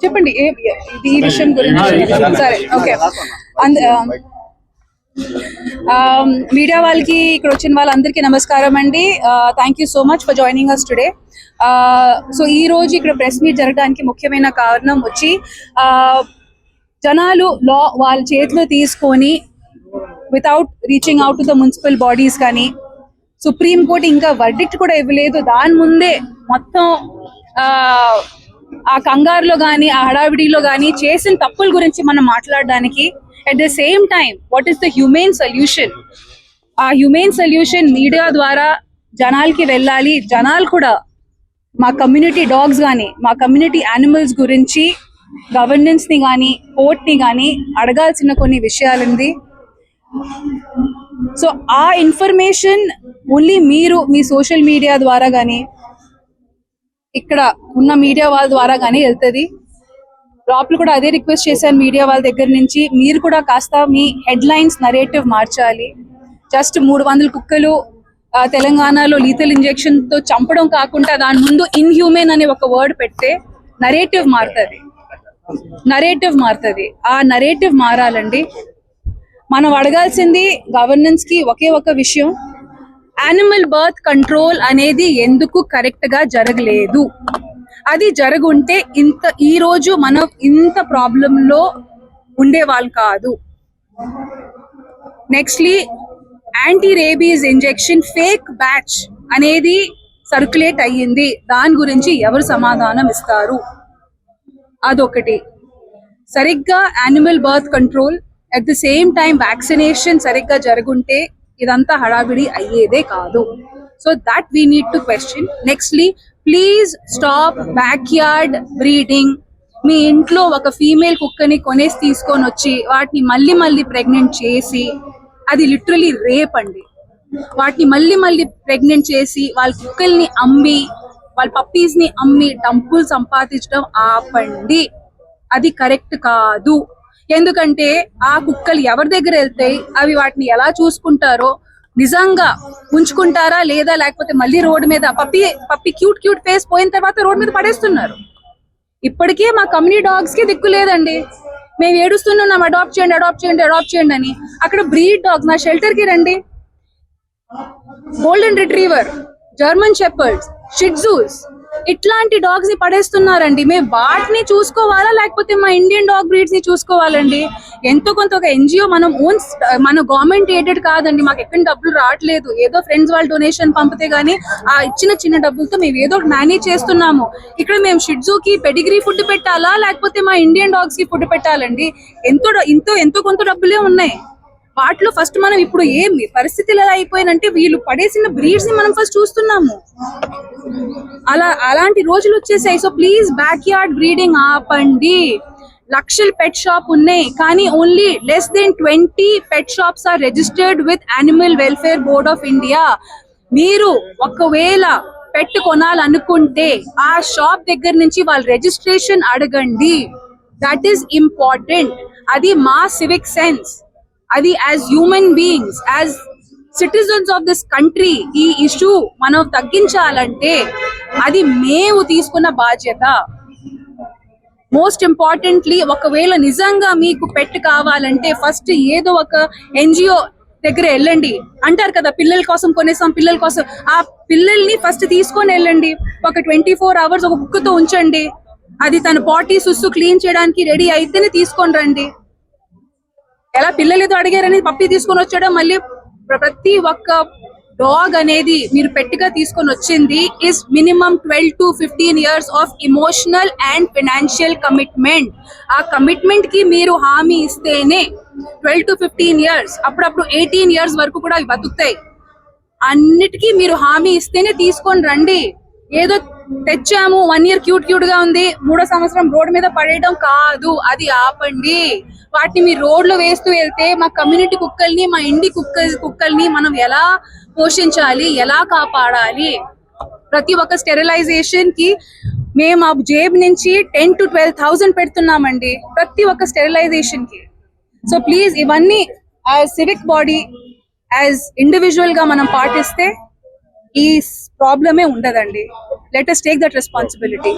చెప్పండి ఇది ఈ విషయం గురించి సరే ఓకే. అంద మీడియా వాళ్ళకి ఇక్కడ వచ్చిన వాళ్ళందరికీ నమస్కారం అండి. Thank you so much for joining us today so ఈ రోజు ఇక్కడ ప్రెస్ మీట్ జరగడానికి ముఖ్యమైన కారణం వచ్చి జనాలు లా వాళ్ళ చేతిలో తీసుకొని without reaching out to the municipal bodies కానీ సుప్రీంకోర్టు ఇంకా వర్డిక్ట్ కూడా ఇవ్వలేదు. దాని ముందే మొత్తం ఆ, ఆ కంగారులో కానీ ఆ హడావిడిలో కానీ చేసిన తప్పుల గురించి మనం మాట్లాడడానికి at the same time what is the human solution ఆ హ్యూమెన్ సొల్యూషన్ మీడియా ద్వారా జనాలకి వెళ్ళాలి. జనాలు కూడా మా కమ్యూనిటీ డాగ్స్ కానీ మా కమ్యూనిటీ యానిమల్స్ గురించి గవర్నెన్స్ని కానీ కోర్ట్ని కానీ అడగాల్సిన కొన్ని విషయాలుంది. సో ఆ ఇన్ఫర్మేషన్ ఓన్లీ మీరు మీ సోషల్ మీడియా ద్వారా కానీ ఇక్కడ ఉన్న మీడియా వాళ్ళ ద్వారా కానీ వెళ్తుంది. లోపల కూడా అదే రిక్వెస్ట్ చేశాను మీడియా వాళ్ళ దగ్గర నుంచి. మీరు కూడా కాస్త మీ హెడ్ లైన్స్ నరేటివ్ మార్చాలి. జస్ట్ మూడు వందల కుక్కలు తెలంగాణలో లీతల్ ఇంజెక్షన్తో చంపడం కాకుండా దాని ముందు ఇన్హ్యూమెన్ అనే ఒక వర్డ్ పెడితే నరేటివ్ మారుతుంది. నరేటివ్ మారుతుంది. ఆ నరేటివ్ మారాలండి. మనం అడగాల్సింది గవర్నెన్స్కి ఒకే ఒక విషయం. యానిమల్ బర్త్ కంట్రోల్ అనేది ఎందుకు కరెక్ట్గా జరగలేదు? అది జరుగుంటే ఇంత ఈ రోజు మనం ఇంత ప్రాబ్లం లో ఉండేవాళ్ళు కాదు. Nextly anti rabies injection fake batch అనేది సర్క్యులేట్ అయ్యింది. దాని గురించి ఎవరు సమాధానం ఇస్తారు? అదొకటి. సరిగ్గా animal birth control at the same time vaccination సరిగ్గా జరుగుంటే ఇదంతా హడావిడి అయ్యేదే కాదు so that we need to question nextly please stop backyard breeding మీ ఇంట్లో ఒక ఫీమేల్ కుక్కని కొనేసి తీసుకొని వచ్చి వాటిని మళ్ళీ మళ్ళీ ప్రెగ్నెంట్ చేసి అది లిటరలీ రేప్ అండి. వాటిని మళ్ళీ మళ్ళీ ప్రెగ్నెంట్ చేసి వాళ్ళ కుక్కల్ని అమ్మి వాళ్ళ పప్పీస్ని అమ్మి డబ్బులు సంపాదించడం ఆపండి. అది కరెక్ట్ కాదు. ఎందుకంటే ఆ కుక్కలు ఎవరి దగ్గర వెళ్తాయి అవి వాటిని ఎలా చూసుకుంటారో నిజంగా ఉంచుకుంటారా లేదా లేకపోతే మళ్ళీ రోడ్డు మీద puppy puppy cute cute face పోయిన తర్వాత రోడ్డు మీద పడేస్తున్నారు. ఇప్పటికే మా కమ్యూనిటీ డాగ్స్కి దిక్కు లేదండి. మేము ఏడుస్తున్నాం అడాప్ట్ చేయండి అడాప్ట్ చేయండి అడాప్ట్ చేయండి అని. అక్కడ బ్రీడ్ డాగ్స్ నా షెల్టర్కి రండి. Golden retriever German shepherds shih tzus ఇట్లాంటి డాగ్స్ని పడేస్తున్నారండి. మేము వాటిని చూసుకోవాలా? లేకపోతే మా ఇండియన్ డాగ్ బ్రీడ్స్ని చూసుకోవాలండి? ఎంతో కొంత ఒక ఎన్జిఓ మనం ఓన్ మన గవర్నమెంట్ ఎయిడెడ్ కాదండి. మాకు ఎక్కడ డబ్బులు రావట్లేదు. ఏదో ఫ్రెండ్స్ వాళ్ళు డొనేషన్ పంపితే గానీ ఆ ఇచ్చిన చిన్న డబ్బులతో మేము ఏదో మేనేజ్ చేస్తున్నాము. ఇక్కడ మేము షిడ్జూకి పెడిగ్రీ ఫుడ్ పెట్టాలా? లేకపోతే మా ఇండియన్ డాగ్స్కి ఫుడ్ పెట్టాలండి? ఎంతో డ- ఎంతో ఎంతో కొంత డబ్బులే ఉన్నాయి. వాటిలో ఫస్ట్ మనం ఇప్పుడు ఏమి పరిస్థితులు ఎలా అయిపోయినంటే వీళ్ళు పడేసిన బ్రీడ్స్ని మనం ఫస్ట్ చూస్తున్నాము. అలా అలాంటి రోజులు వచ్చేసాయి. So please back yard breeding ఆపండి. లక్షల పెట్ షాప్ ఉన్నాయి. కానీ only less than twenty pet shops are registered with animal welfare board of India మీరు ఒకవేళ పెట్ కొనాలనుకుంటే ఆ షాప్ దగ్గర నుంచి వాళ్ళ రిజిస్ట్రేషన్ అడగండి. దట్ ఈస్ ఇంపార్టెంట్ అది మా సివిక్ సెన్స్ అది as human beings as citizens of this country ఈ ఇష్యూ మనం తగ్గించాలంటే అది మేము తీసుకున్న బాధ్యత. మోస్ట్ ఇంపార్టెంట్లీ ఒకవేళ నిజంగా మీకు పెట్ కావాలంటే ఫస్ట్ ఏదో ఒక ఎన్జిఓ దగ్గర వెళ్ళండి. అంటారు కదా పిల్లల కోసం కొనేసాం పిల్లల కోసం. ఆ పిల్లల్ని ఫస్ట్ తీసుకొని వెళ్ళండి. ఒక ట్వంటీ ఫోర్ అవర్స్ ఒక కుక్కతో ఉంచండి. అది తన పాటీ సుస్సు క్లీన్ చేయడానికి రెడీ అయితేనే తీసుకొని రండి. ఎలా పిల్లలతో అడిగారని పప్పి తీసుకొని వచ్చాడో మళ్ళీ ప్రతి ఒక్క డాగ్ అనేది మీరు పెట్టిగా తీసుకొని వచ్చింది is minimum twelve to fifteen years of emotional and financial commitment ఆ కమిట్మెంట్కి మీరు హామీ ఇస్తేనే ట్వెల్వ్ టు ఫిఫ్టీన్ ఇయర్స్ అప్పుడప్పుడు ఎయిటీన్ ఇయర్స్ వరకు కూడా అవి బతుకుతాయి. అన్నిటికీ మీరు హామీ ఇస్తేనే తీసుకొని రండి. ఏదో తెచ్చాము. వన్ ఇయర్ క్యూట్ క్యూట్గా ఉంది. మూడో సంవత్సరం రోడ్ మీద పడేయడం కాదు. అది ఆపండి. వాటిని మీ రోడ్లో వేస్తూ వెళ్తే మా కమ్యూనిటీ కుక్కల్ని మా ఇండి కుక్క కుక్కల్ని మనం ఎలా పోషించాలి? ఎలా కాపాడాలి? ప్రతి ఒక్క స్టెరిలైజేషన్కి మేము ఆ జేబు నుంచి టెన్ టు ట్వెల్వ్ థౌసండ్ పెడుతున్నామండి. ప్రతి ఒక్క స్టెరిలైజేషన్కి. సో ప్లీజ్ ఇవన్నీ ఆ సివిక్ బాడీ యాజ్ ఇండివిజువల్గా మనం పాటిస్తే ఈ ప్రాబ్లమే ఉండదండి. Let us take that responsibility